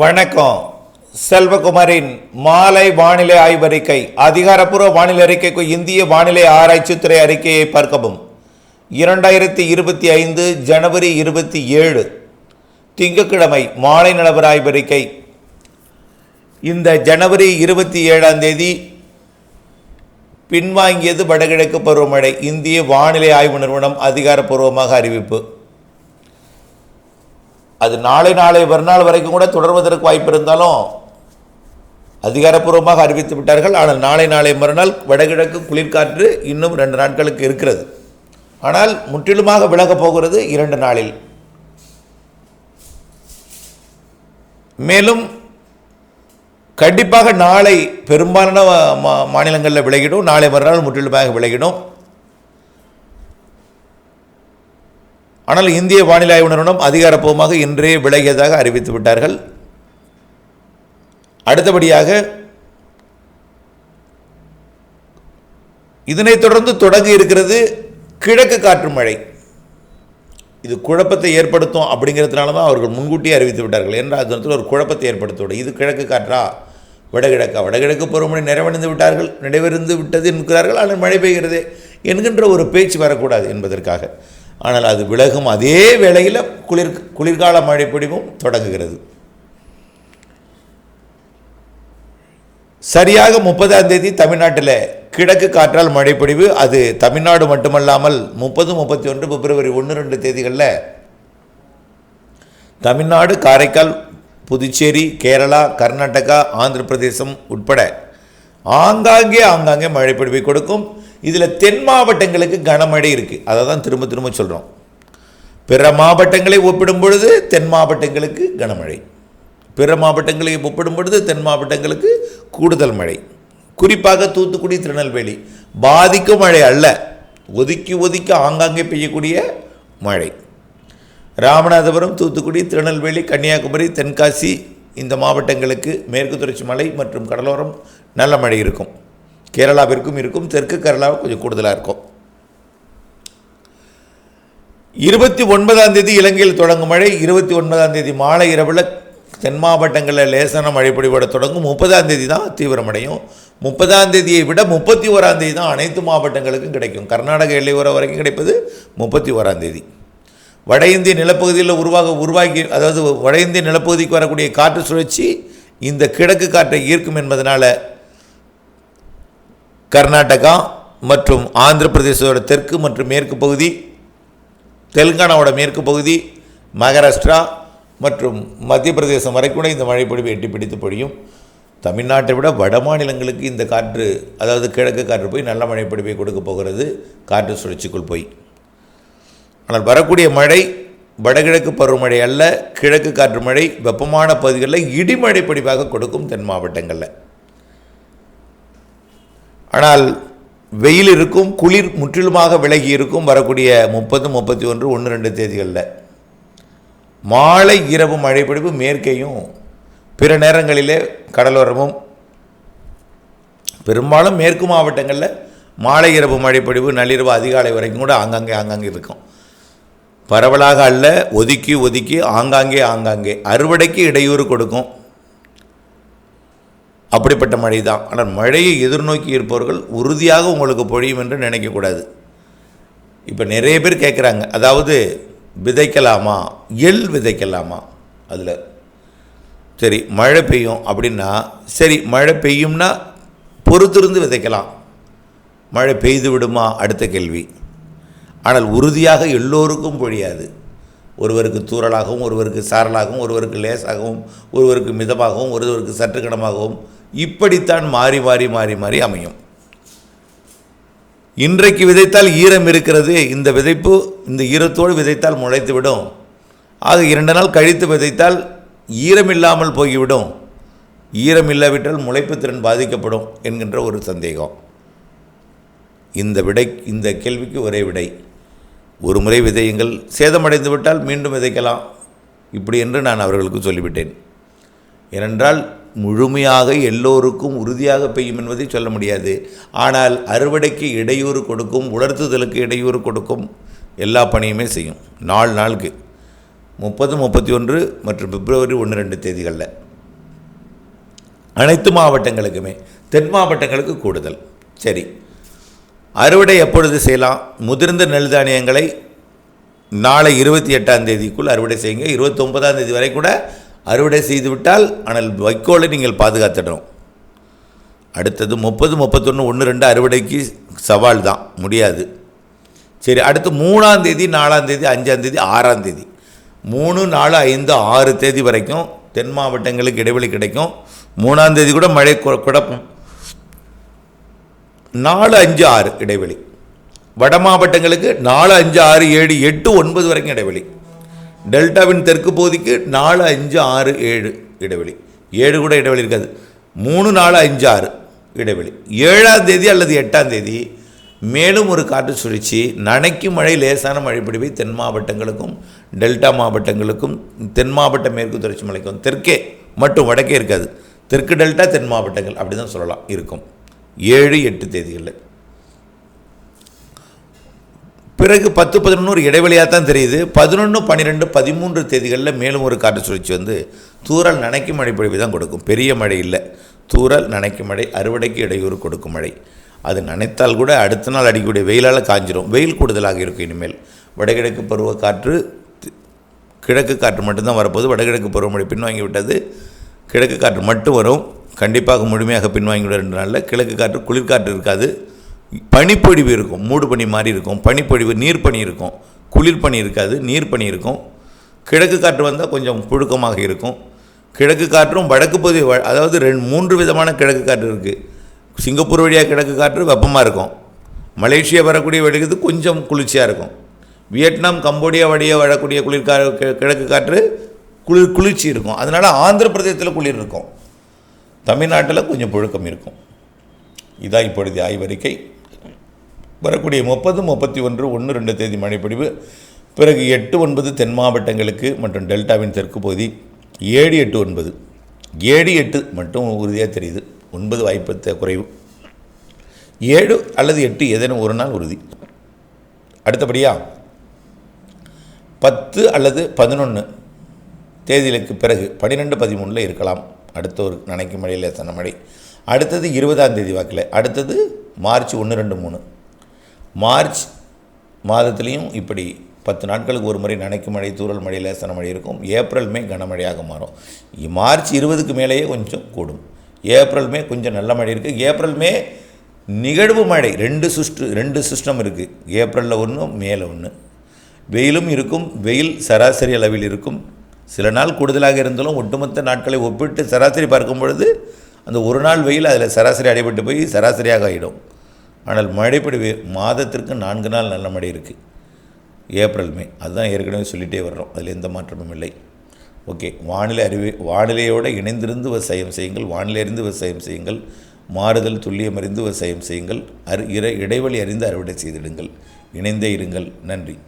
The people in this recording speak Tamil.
வணக்கம். செல்வகுமாரின் மாலை வானிலை ஆய்வறிக்கை அதிகாரப்பூர்வ வானிலை அறிக்கைக்கு இந்திய வானிலை ஆராய்ச்சித்துறை அறிக்கையை பார்க்கவும். இரண்டாயிரத்தி இருபத்தி ஐந்து ஜனவரி இருபத்தி ஏழு திங்கட்கிழமை மாலை நிலவர ஆய்வறிக்கை. இந்த ஜனவரி இருபத்தி ஏழாம் தேதி பின்வாங்கியது வடகிழக்கு பருவமழை இந்திய வானிலை ஆய்வு நிறுவனம் அதிகாரப்பூர்வமாக அறிவிப்பு. அது நாளை நாளை மறுநாள் வரைக்கும் கூட தொடர்வதற்கு வாய்ப்பு இருந்தாலும் அதிகாரப்பூர்வமாக அறிவித்து விட்டார்கள். ஆனால் நாளை நாளை மறுநாள் வடகிழக்கு குளிர்காற்று இன்னும் ரெண்டு நாட்களுக்கு இருக்கிறது. ஆனால் முற்றிலுமாக விலகப் போகிறது இரண்டு நாளில். மேலும் கண்டிப்பாக நாளை பெரும்பாலான மா- மாநிலங்களில் விலகிடும். நாளை மறுநாள் முற்றிலுமாக விலகிடும். ஆனால் இந்திய வானிலை ஆய்வு நிறுவனம் அதிகாரப்பூர்வமாக இன்றே விலகியதாக அறிவித்து விட்டார்கள். அடுத்தபடியாக இதனைத் தொடர்ந்து தொடங்கி இருக்கிறது கிழக்கு காற்று மழை. இது குழப்பத்தை ஏற்படுத்தும் அப்படிங்கிறதுனால தான் அவர்கள் முன்கூட்டியே அறிவித்து விட்டார்கள். என்றால் அது ஒரு குழப்பத்தை ஏற்படுத்திவிடும் இது கிழக்கு காற்றா வடகிழக்கா? வடகிழக்கு பருவமழை நிறைவடைந்து விட்டார்கள் நிறைவடைந்து விட்டது என்கிறார்கள் ஆனால் மழை பெய்கிறது என்கின்ற ஒரு பேச்சு வரக்கூடாது என்பதற்காக. ஆனால் அது விலகும் அதே வேளையில் குளிர் குளிர்கால மழை பொழிவும் தொடங்குகிறது. சரியாக முப்பதாம் தேதி தமிழ்நாட்டில் கிழக்கு காற்றால் மழைப்பொழிவு அது தமிழ்நாடு மட்டுமல்லாமல் முப்பது முப்பத்தி ஒன்று பிப்ரவரி ஒன்று ரெண்டு தேதிகளில் தமிழ்நாடு காரைக்கால் புதுச்சேரி கேரளா கர்நாடகா ஆந்திர பிரதேசம் உட்பட ஆங்காங்கே ஆங்காங்கே மழைப்பொழிவை கொடுக்கும். இதில் தென் மாவட்டங்களுக்கு கனமழை இருக்குது அதை தான் திரும்ப திரும்ப சொல்கிறோம் பிற மாவட்டங்களை ஒப்பிடும் பொழுது தென் மாவட்டங்களுக்கு கனமழை. பிற மாவட்டங்களை ஒப்பிடும் பொழுது தென் மாவட்டங்களுக்கு கூடுதல் மழை. குறிப்பாக தூத்துக்குடி திருநெல்வேலி. பாதிக்கும் மழை அல்ல. ஒதுக்கி ஒதுக்கி ஆங்காங்கே பெய்யக்கூடிய மழை. ராமநாதபுரம் தூத்துக்குடி திருநெல்வேலி கன்னியாகுமரி தென்காசி இந்த மாவட்டங்களுக்கு மேற்கு தொடர்ச்சி மலை மற்றும் கடலோரம் நல்ல மழை இருக்கும். கேரளாவிற்கும் இருக்கும் தெற்கு கேரளா கொஞ்சம் கூடுதலாக இருக்கும். இருபத்தி ஒன்பதாம் தேதி இலங்கையில் தொடங்கும் மழை இருபத்தி ஒன்பதாம் தேதி மாலை இரவில் தென் மாவட்டங்களில் லேசான மழை பொழிவோட தொடங்கும். முப்பதாம் தேதி தான் தீவிரமடையும். முப்பதாம் தேதியை விட முப்பத்தி ஓராம் தேதி தான் அனைத்து மாவட்டங்களுக்கும் கிடைக்கும். கர்நாடக எல்லையோரம் வரைக்கும் கிடைப்பது முப்பத்தி ஓராம் தேதி. வட இந்திய நிலப்பகுதியில் உருவாக உருவாக்கி அதாவது வட இந்திய நிலப்பகுதிக்கு வரக்கூடிய காற்று சுழற்சி இந்த கிழக்கு காற்றை ஈர்க்கும் என்பதனால் கர்நாடகா மற்றும் ஆந்திர பிரதேசோட தெற்கு மற்றும் மேற்கு பகுதி தெலுங்கானாவோட மேற்கு பகுதி மகாராஷ்டிரா மற்றும் மத்திய பிரதேசம் வரைக்கும் கூட இந்த மழைப்பொழிவு எட்டி பிடித்து பொழியும். தமிழ்நாட்டை விட வட மாநிலங்களுக்கு இந்த காற்று அதாவது கிழக்கு காற்று போய் நல்ல மழைப்பொழிவை கொடுக்க போகிறது. காற்று சுழற்சிக்குள் போய். ஆனால் வரக்கூடிய மழை வடகிழக்கு பருவமழை அல்ல கிழக்கு காற்று மழை வெப்பமான பகுதிகளில் இடிமழை பொழிவாக கொடுக்கும் தென் மாவட்டங்களில். ஆனால் வெயில் இருக்கும் குளிர் முற்றிலுமாக விலகி இருக்கும் வரக்கூடிய முப்பது முப்பத்தி ஒன்று ஒன்று ரெண்டு தேதிகளில். மாலை இரவு மழைப்பிடிப்பு மேற்கேயும் பிற நேரங்களிலே கடலோரமும் பெரும்பாலும் மேற்கு மாவட்டங்களில் மாலை இரவு மழைப்பொழிவு நள்ளிரவு அதிகாலை வரைக்கும் கூட ஆங்காங்கே ஆங்காங்கே இருக்கும். பரவலாக அல்ல ஒதுக்கி ஒதுக்கி ஆங்காங்கே ஆங்காங்கே அறுவடைக்கு இடையூறு கொடுக்கும். அப்படிப்பட்ட மழை தான் ஆனால் மழையை எதிர்நோக்கி இருப்பவர்கள் உறுதியாக உங்களுக்கு பொழியும் என்று நினைக்கக்கூடாது இப்போ நிறைய பேர் கேட்குறாங்க அதாவது விதைக்கலாமா? எள் விதைக்கலாமா? அதில் சரி மழை பெய்யும் அப்படின்னா சரி மழை பெய்யும்னா பொறுத்திருந்து விதைக்கலாம். மழை பெய்து விடுமா? அடுத்த கேள்வி. ஆனால் உறுதியாக எல்லோருக்கும் பொழியாது. ஒருவருக்கு தூறலாகவும் ஒருவருக்கு சாரலாகவும் ஒருவருக்கு லேசாகவும் ஒருவருக்கு மிதமாகவும் ஒருவருக்கு சற்று கனமாகவும் இப்படித்தான் மாறி மாறி மாறி மாறி அமையும். இன்றைக்கு விதைத்தால் ஈரம் இருக்கிறது இந்த விதைப்பு இந்த ஈரத்தோடு விதைத்தால் முளைத்துவிடும். ஆக இரண்டு நாள் கழித்து விதைத்தால் ஈரம் இல்லாமல் போய்விடும். ஈரம் இல்லாவிட்டால் முளைப்பு திறன் பாதிக்கப்படும் என்கின்ற ஒரு சந்தேகம். இந்த விடை இந்த கேள்விக்கு ஒரே விடை. ஒரு முறை விதையுங்கள் சேதமடைந்து விட்டால் மீண்டும் விதைக்கலாம். இப்படி என்று நான் அவர்களுக்கு சொல்லிவிட்டேன். ஏனென்றால் முழுமையாக எல்லோருக்கும் உறுதியாக பெய்யும் என்பதை சொல்ல முடியாது. ஆனால் அறுவடைக்கு இடையூறு கொடுக்கும் உலர்த்துதலுக்கு இடையூறு கொடுக்கும் எல்லா பணியுமே செய்யும். நாலு நாளுக்கு. முப்பது முப்பத்தி ஒன்று மற்றும் பிப்ரவரி ஒன்று ரெண்டு தேதிகளில். அனைத்து மாவட்டங்களுக்குமே. தென் மாவட்டங்களுக்கு கூடுதல். சரி. அறுவடை எப்பொழுது செய்யலாம்? முதிர்ந்த நெல் தானியங்களை நாளை இருபத்தி எட்டாம் தேதிக்குள் அறுவடை செய்யுங்க. இருபத்தொம்பதாம் தேதி வரை கூட அறுவடை செய்துவிட்டால் ஆனால் வைக்கோலை நீங்கள் பாதுகாத்துடணும். அடுத்தது முப்பது முப்பத்தொன்று ஒன்று ரெண்டு அறுவடைக்கு சவால் தான் முடியாது. சரி அடுத்து மூணாம் தேதி நாலாம் தேதி அஞ்சாம் தேதி ஆறாம் தேதி. மூணு நாலு ஐந்து ஆறு தேதி வரைக்கும் தென் மாவட்டங்களுக்கு இடைவெளி கிடைக்கும். மூணாம் தேதி கூட மழை கு- குழப்பம். நாலு அஞ்சு ஆறு இடைவெளி. வட மாவட்டங்களுக்கு நாலு அஞ்சு ஆறு ஏழு எட்டு ஒன்பது வரைக்கும் இடைவெளி. டெல்டாவின் தெற்கு பகுதிக்கு நாலு அஞ்சு ஆறு ஏழு இடைவெளி. ஏழு கூட இடைவெளி இருக்காது. மூணு நாலு அஞ்சு ஆறு இடைவெளி. ஏழாம் தேதி அல்லது எட்டாம் தேதி மேலும் ஒரு காற்று சுழற்சி. நனைக்கும் மழை லேசான மழை பிடிவை தென் மாவட்டங்களுக்கும் டெல்டா மாவட்டங்களுக்கும் தென் மாவட்ட மேற்கு தொடர்ச்சி மலைக்கும் தெற்கே மட்டும் வடக்கே இருக்காது. தெற்கு டெல்டா தென் மாவட்டங்கள் அப்படி தான் சொல்லலாம் இருக்கும். ஏழு எட்டு தேதிகளில். பிறகு பத்து பதினொன்று இடைவெளியாக தான் தெரியுது. பதினொன்று பன்னிரெண்டு பதிமூன்று தேதிகளில் மேலும் ஒரு காற்று சுழற்சி வந்து தூரல் நனைக்கும் மழை பொழிவு தான் கொடுக்கும். பெரிய மழை இல்லை. தூரல் நனைக்கும் மழை அறுவடைக்கு இடையூறு கொடுக்கும் மழை. அது நனைத்தால் கூட அடுத்த நாள் அடிக்கக்கூடிய வெயிலால் காஞ்சிரும். வெயில் கூடுதலாக இருக்கும் இனிமேல். வடகிழக்கு பருவ காற்று கிழக்கு காற்று மட்டும்தான் வரப்போகுது. வடகிழக்கு பருவமழை பின்வாங்கி விட்டது. கிழக்கு காற்று மட்டும் வரும். கண்டிப்பாக முழுமையாக பின்வாங்கி விட ரெண்டு நாளில். கிழக்கு காற்று குளிர்காற்று இருக்காது. பனிப்பொழிவு இருக்கும் மூடு பனி மாதிரி இருக்கும் பனிப்பொழிவு நீர் பனி இருக்கும் குளிர் பனி இருக்காது நீர் பனி இருக்கும். கிழக்கு காற்று வந்தால் கொஞ்சம் புழுக்கமாக இருக்கும். கிழக்கு காற்றும் வடக்கு பகுதி வ- அதாவது ரெண்டு மூன்று விதமான கிழக்கு காற்று இருக்குது சிங்கப்பூர் வழியாக கிழக்கு காற்று வெப்பமாக இருக்கும். மலேசியா வரக்கூடிய வழிகிறது கொஞ்சம் குளிர்ச்சியாக இருக்கும். வியட்நாம் கம்போடியா வழியாக வரக்கூடிய குளிர்கா கிழக்கு காற்று குளிர் குளிர்ச்சி இருக்கும். அதனால் ஆந்திர பிரதேசத்தில் குளிர் இருக்கும். தமிழ்நாட்டில் கொஞ்சம் புழுக்கம் இருக்கும். இதான் இப்பொழுது ஆய்வறிக்கை. வரக்கூடிய முப்பது முப்பத்தி ஒன்று ஒன்று ரெண்டு தேதி மழைப்பொழிவு. பிறகு எட்டு ஒன்பது தென் மாவட்டங்களுக்கு மற்றும் டெல்டாவின் தெற்கு பகுதி ஏழு எட்டு ஒன்பது. ஏழு எட்டு மட்டும் உறுதியாக தெரியுது. ஒன்பது வாய்ப்பு குறைவு. ஏழு அல்லது எட்டு ஏதேனும் ஒரு நாள் உறுதி. அடுத்தபடியாக பத்து அல்லது பதினொன்று தேதிகளுக்கு பிறகு பன்னிரெண்டு பதிமூணில் இருக்கலாம். அடுத்த ஒரு நனைக்கும் மழையில் லேசான மழை. அடுத்தது இருபதாம் தேதி வாக்கில். அடுத்தது மார்ச் ஒன்று ரெண்டு மூணு. மார்ச் மாதத்துலேயும் இப்படி பத்து நாட்களுக்கு ஒரு முறை நனைக்கும் மழை தூரல் மழை லேசன மழை இருக்கும். ஏப்ரல் மே கனமழையாக மாறும். மார்ச் இருபதுக்கு மேலேயே கொஞ்சம் கூடும். ஏப்ரல் மே கொஞ்சம் நல்ல மழை இருக்குது ஏப்ரல் மே நிகழ்வு மழை. ரெண்டு சுஷ்டு ரெண்டு சிஸ்டம் இருக்குது ஏப்ரலில் ஒன்று மேலே ஒன்று வெயிலும் இருக்கும். வெயில் சராசரி அளவில் இருக்கும். சில நாள் கூடுதலாக இருந்தாலும் ஒட்டுமொத்த நாட்களை ஒப்பிட்டு சராசரி பார்க்கும் பொழுது அந்த ஒரு நாள் வெயில் அதில் சராசரி அடைபட்டு போய் சராசரியாக ஆகிடும் ஆனால் மழைப்பொழிவு மாதத்திற்கு நான்கு நாள் நல்ல மழை இருக்குது ஏப்ரல் மே. அதுதான் ஏற்கனவே சொல்லிகிட்டே வர்றோம். அதில் எந்த மாற்றமும் இல்லை. ஓகே வானிலை அறிவு வானிலையோடு இணைந்திருந்து விவசாயம் செய்யுங்கள். வானிலை அறிந்து விவசாயம் செய்யுங்கள். மாறுதல் துல்லியம் அறிந்து விவசாயம் செய்யுங்கள். அரு இற இடைவெளி அறிந்து அறுவடை செய்திடுங்கள். இணைந்தே இருங்கள். நன்றி.